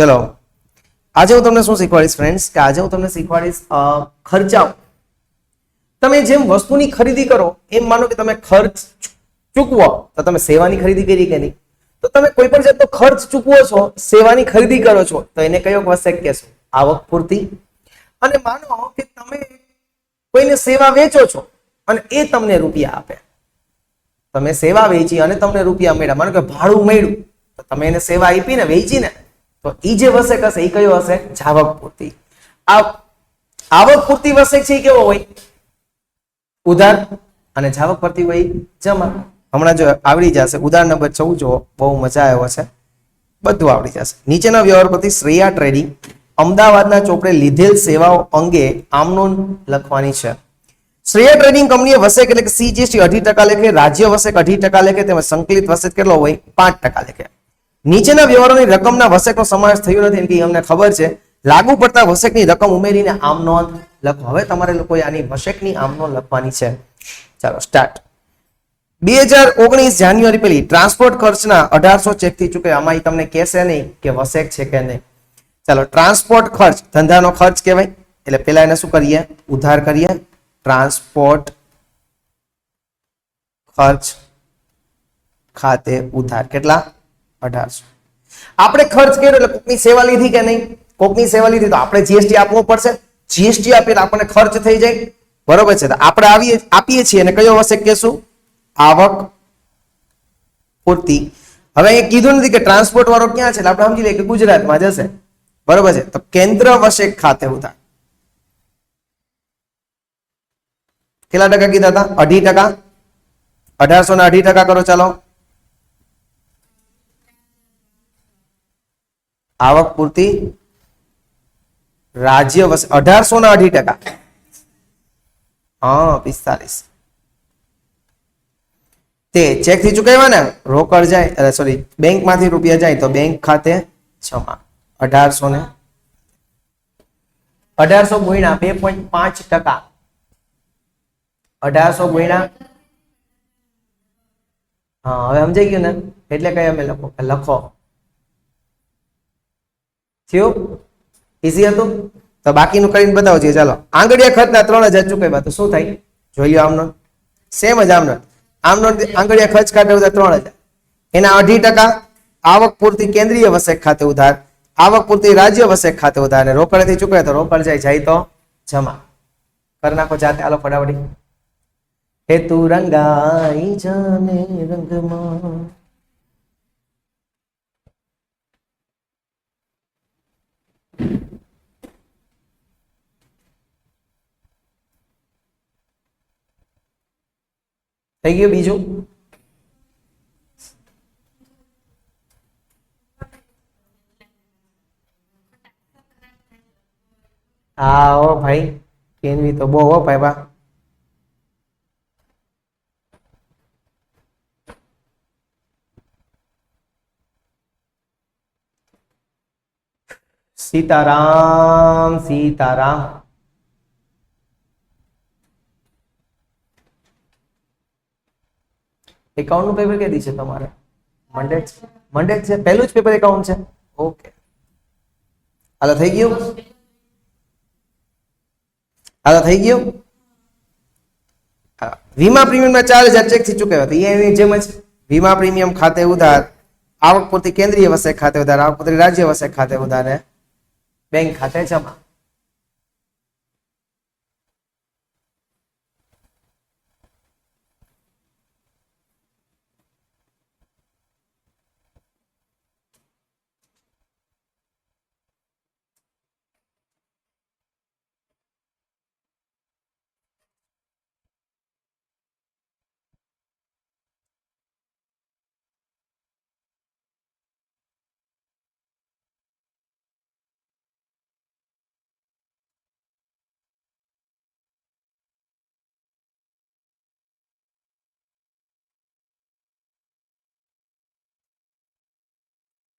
ચલો, આજે હું તમને શું શીખવાડીશ ફ્રેન્ડ્સ કે આજે હું તમને શીખવાડીશ ખર્ચાઓ. તમે જેમ વસ્તુની ખરીદી કરો, એમ માનો કે તમે ખર્ચ ચૂકવો. તો તમે સેવાની ખરીદી કરી કે નહીં? તો તમે કોઈ પણ જાતનો ખર્ચ ચૂકવો છો, સેવાની ખરીદી કરો છો, તો એને કયો વસેક કહેશો? આવક પૂરતી? અને માનો કે તમે કોઈને સેવા વેચો છો, અને એ તમને રૂપિયા આપે. તમે સેવા વેચી અને તમને રૂપિયા મળ્યા. માનો કે ભાડું મળ્યું, તો તમે એને સેવા આપી ને વેચી ને તો એ જે વસેક હશે એ કયો હશે? જાવક પૂર્તિ. આવક પૂર્તિ વસેક છે કેવો હોય? ઉધાર અને જાવક પરથી હોય જમા. હમણાં જો આવડી જશે ઉદાહરણ નંબર ચૌદ જો બહુ મજા આવ્યો છે. બધું આવડી જશે. નીચેના વ્યવહાર પરથી શ્રેયા ટ્રેડિંગ, અમદાવાદના ચોપડે લીધેલ સેવાઓ અંગે આમનો લખવાની છે. શ્રેયા ટ્રેડિંગ કંપનીએ વસેક એટલે કે સીજીએસટી અઢી ટકા લેખે, રાજ્ય વસેક અઢી ટકા લેખે તેમજ સંકલિત વસેક કેટલો હોય? પાંચ ટકા લેખે. નીચેના વ્યવહારોની રકમના વસેકનો સમાવેશ થયો નથી કે અમને ખબર છે. લાગુ પડતા વસેકની રકમ ઉમેરીને આમ નોંધ લખો. હવે તમારે લોકોએ આની વસેકની આમ નોંધ લખવાની છે. ચાલો સ્ટાર્ટ બે હજાર ઓગણીસ જાન્યુઆરી પેલી ટ્રાન્સપોર્ટ ખર્ચના અઢારસો ચેકથી ચૂકે. આમાં તમને કહેશે નહીં કે વસેક છે કે નહીં. ચાલો, ટ્રાન્સપોર્ટ ખર્ચ, ધંધાનો ખર્ચ કહેવાય. એટલે પેલા એને શું કરીએ? ઉધાર કરીએ. ટ્રાન્સપોર્ટ ખર્ચ ખાતે ઉધાર. કેટલા? અઢારસો. આપણે ખર્ચ કર્યો એટલે કોકની સેવા લીધી કે નહીં? કોકની સેવા લીધી તો આપણે જીએસટી આપવો પડશે. જીએસટી આપીએ તો આપણને ખર્ચ થઈ જાય. બરોબર છે? આપણે આવીએ, આપીએ છીએ અને કયો વસેક કહેશું? આવક પૂરતી. હવે અહીંયા કીધું નથી કે ટ્રાન્સપોર્ટ વાળો ક્યાં છે? આપણે સમજી લઈએ કે ગુજરાતમાં જશે બરોબર છે? તો કેન્દ્ર વસેક ખાતે ઉધાર કેટલા ટકા કીધા હતા? અઢી ટકા. અઢારસો ને અઢી ટકા કરો, ચાલો. આવક પૂરતી રાજ્ય વસ અઢારસો ના અઢી ટકા. હા, પિસ્તાલીસ. તે ચેકથી ચૂકવ્યા ને, રોકડ જાય, અરે સોરી બેંકમાંથી રૂપિયા જાય તો બેંક ખાતે જમા. અઢારસો ને અઢારસો ગુણ્યા બે પોઈન્ટ પાંચ ટકા. અઢારસો ગુણ્યા હા, હવે સમજાઈ ગયું ને? એટલે કઈ અમે લખો લખો. થયું? ઈઝી હતું? તો બાકીનું કરીને બતાવજો ચાલો. આંગળીયા ખર્ચના ત્રણ હજાર ચૂકવ્યા તો શું થાય? જોઈ લો આમનો. સેમ જ આમનો. આમનો આંગળીયા ખર્ચ ખાતે ઉધાર ત્રણ હજાર. એના અઢી ટકા આવક પૂરતી કેન્દ્રીય વસેક ખાતે ઉધાર, આવક પૂરતી રાજ્ય વસેક ખાતે ઉધાર. અને રોકડથી ચૂકવે તો રોકડ જાય જાય તો જમા. કરી નાખો જાતે. આલો ફટાફટી. હે તું રંગાઈ જાને રંગમાં. થઈ ગયું બીજું હા ઓ ભાઈ કેનવી તો બહુ હો ભાઈ બા સીતારામ સીતારામ એકાઉન્ટનું પેપર કઈ દી છે તમારે? મંડે મંડે છે? પહેલું જ પેપર એકાઉન્ટ છે? ઓકે. હાલો, થઈ ગયું? હાલો, થઈ ગયું? હા. વીમા પ્રીમિયમના ચાર હજાર ચેકથી ચૂકવ્યા હતા. એ એની જેમ જ વીમા પ્રીમિયમ ખાતે ઉધાર આવક પૂરતી કેન્દ્રીય વસેક ખાતે ઉધાર આવક પૂરતી રાજ્ય વસેક ખાતે ઉધાર, અને બેંક ખાતે જમા.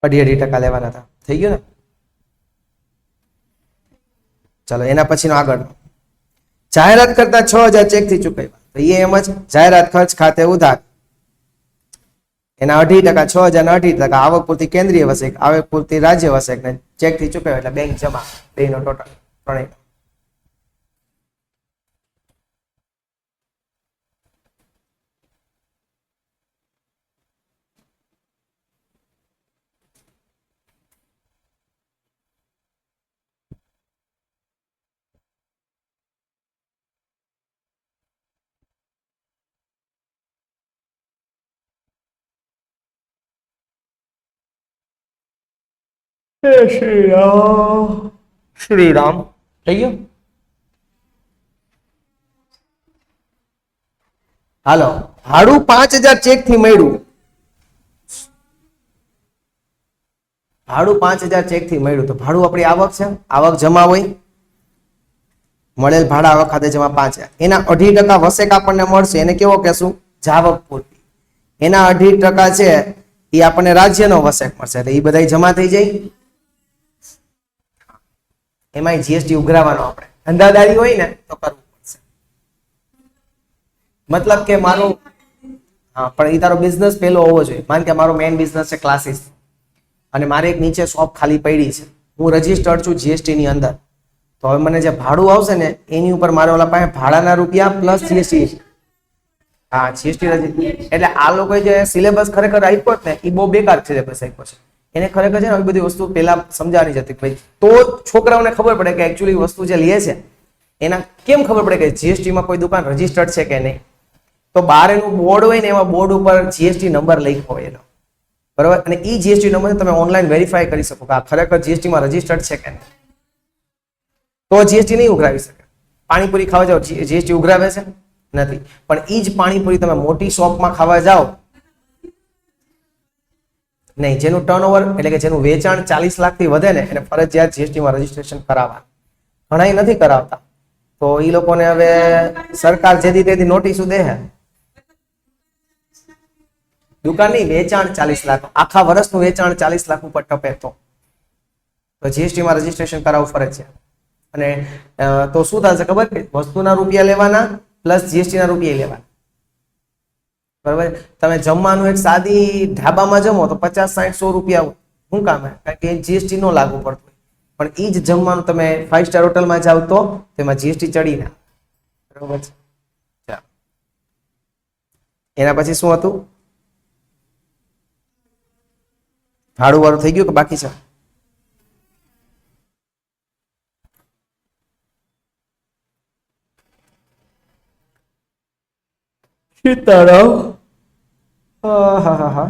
અઢી અઢી ટકા લેવાના હતા. થઈ ગયું ને? ચલો, એના પછીનો આગળ જાહેરાત કરતા છ હજાર ચેકથી ચૂકવ્યા. તો એ એમ જ જાહેરાત ખર્ચ ખાતે ઉધાર. એના અઢી ટકા, છ હજાર અઢી ટકા. આવક પૂરતી કેન્દ્રીય વસેક, આવક પૂરતી રાજ્ય વસેક ને ચેકથી ચૂકવ્યો. એટલે બેંક જમા. બે નો ટોટલ ત્રણેય શ્રી રામ શ્રી રામ થઈ ગયો હાલો ભાડું પાંચ હજાર ચેકથી મળ્યું. ભાડું પાંચ હજાર ચેકથી મળ્યું. તો ભાડું આપણી આવક છે? આવક જમા હોય. મળેલ ભાડા આવક ખાતે જમા પાંચ હજાર. એના અઢી ટકા વસેક આપણને મળશે. એને કેવો કહેશું? જાવક પૂરતી. એના અઢી ટકા છે એ આપણને રાજ્યનો વસેક મળશે. એટલે એ બધા જમા થઈ જાય. એમાં જીએસટી ઉઘરાવાનો આપણે. ધંધાદારી હોય ને, તો કરવું પડશે. મતલબ કે મારો, હા, પણ એ તારો બિઝનેસ પેલો હોવો જોઈએ. માન કે મારો મેઇન બિઝનેસ છે ક્લાસીસ અને મારે એક નીચે શોપ ખાલી પડી છે. હું રજીસ્ટર્ડ છું જીએસટી ની અંદર. તો હવે મને જે ભાડું આવશે ને, એની ઉપર મારે ઓલા પાસે ભાડાના રૂપિયા પ્લસ જીએસટી હા જીએસટી એટલે આ લોકોએ જે સિલેબસ ખરેખર આપ્યો ને એ બહુ બેકાર સિલેબસ આપ્યો છે. એને ખરેખર છે ને આવી બધી વસ્તુ પહેલા સમજાવવાની જતી ભાઈ, તો છોકરાઓને ખબર પડે કે એકચ્યુઅલી વસ્તુ જે લે છે, એના કેમ ખબર પડે કે જીએસટીમાં કોઈ દુકાન રજીસ્ટર્ડ છે કે નહીં? તો બહાર એનું બોર્ડ હોય ને, એમાં બોર્ડ ઉપર જીએસટી નંબર લખ્યો હોય એનો. બરાબર? અને એ જીએસટી નંબર તમે ઓનલાઈન વેરીફાઈ કરી શકો કે આ ખરેખર જીએસટીમાં રજીસ્ટર્ડ છે કે નહીં. તો જીએસટી નહીં ઉઘરાવી શકે. પાણીપુરી ખાવા જાઓ જીએસટી ઉઘરાવે છે? નથી. પણ એ જ પાણીપુરી તમે મોટી શોપમાં ખાવા જાઓ નહીં, જેનું ટર્નઓવર એટલે કે જેનું વેચાણ ચાલીસ લાખથી વધે ને, એને ફરજિયાત જીએસટીમાં રજીસ્ટ્રેશન કરાવવા ઘણા નથી કરાવતા. તો એ લોકોને હવે સરકાર જેથી તેથી નોટિસો દે હે. દુકાનની વેચાણ ચાલીસ લાખ, આખા વર્ષનું વેચાણ ચાલીસ લાખ ઉપર ટપે તો. તો જીએસટીમાં રજીસ્ટ્રેશન કરાવવું ફરજિયાત અને તો શું થશે ખબર? કે વસ્તુના રૂપિયા લેવાના, પ્લસ જીએસટીના રૂપિયા લેવાના. બરાબર? તમે જમવાનું એક સાદી ઢાબામાં જમો તો પચાસ, સાઠ, સો રૂપિયા શું કામ કારણ કે જીએસટી નો લાગુ પડતું પણ એ જ જમવાનું તમે ફાઈવ સ્ટાર હોટલમાં જાવ તો તેમાં જીએસટી ચડી ના બરાબર છે? એના પછી શું હતું? ભાડું વાળું થઈ ગયું કે બાકી છે? સીતારામ હા હા હા હા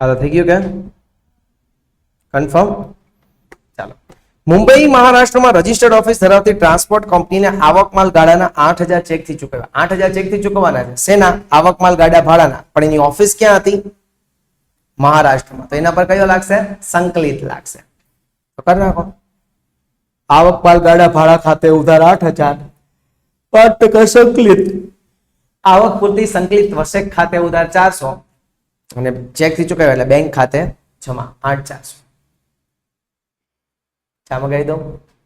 હા તો થઈ ગયું કે કન્ફર્મ ચાલો મુંબઈ મહારાષ્ટ્રમાં રજિસ્ટર્ડ ઓફિસ ધરાવતી ટ્રાન્સપોર્ટ કંપનીને આવક માલ ગાડાના આઠ હજાર ચેકથી ચૂકવ્યા આઠ હજાર ચેકથી ચૂકવવાના છે શેના આવક માલ ગાડા ભાડાના પણ એની ઓફિસ ક્યાં હતી મહારાષ્ટ્રમાં તો એના પર કયો લાગશે સંકલિત લાગશે તો કરી નાખો આવક માલ ગાડા ભાડા ખાતે ઉધાર આઠ હજાર પાંચ ટકા સંકલિત આવક પૂરતી સંકલિત વસેક ખાતે ઉધાર ચારસો અને ચેકથી ચૂકવ્યા એટલે બેંક ખાતે જમા આઠ ચારસો ચા મગાવી દઉં?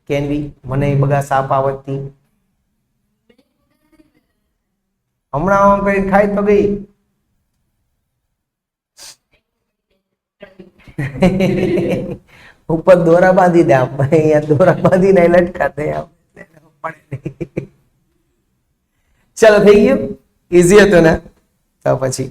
કેનવી મને બગા સાપ આવડતી. હમણાં કરીને ખાઈ તો ગઈ. ઉપર દોરા બાંધી દે આમ. અહીંયા દોરા બાંધીને ને લટકાતે ચાલો થઈ ગયું. ઈઝી હતું ને? તો પછી.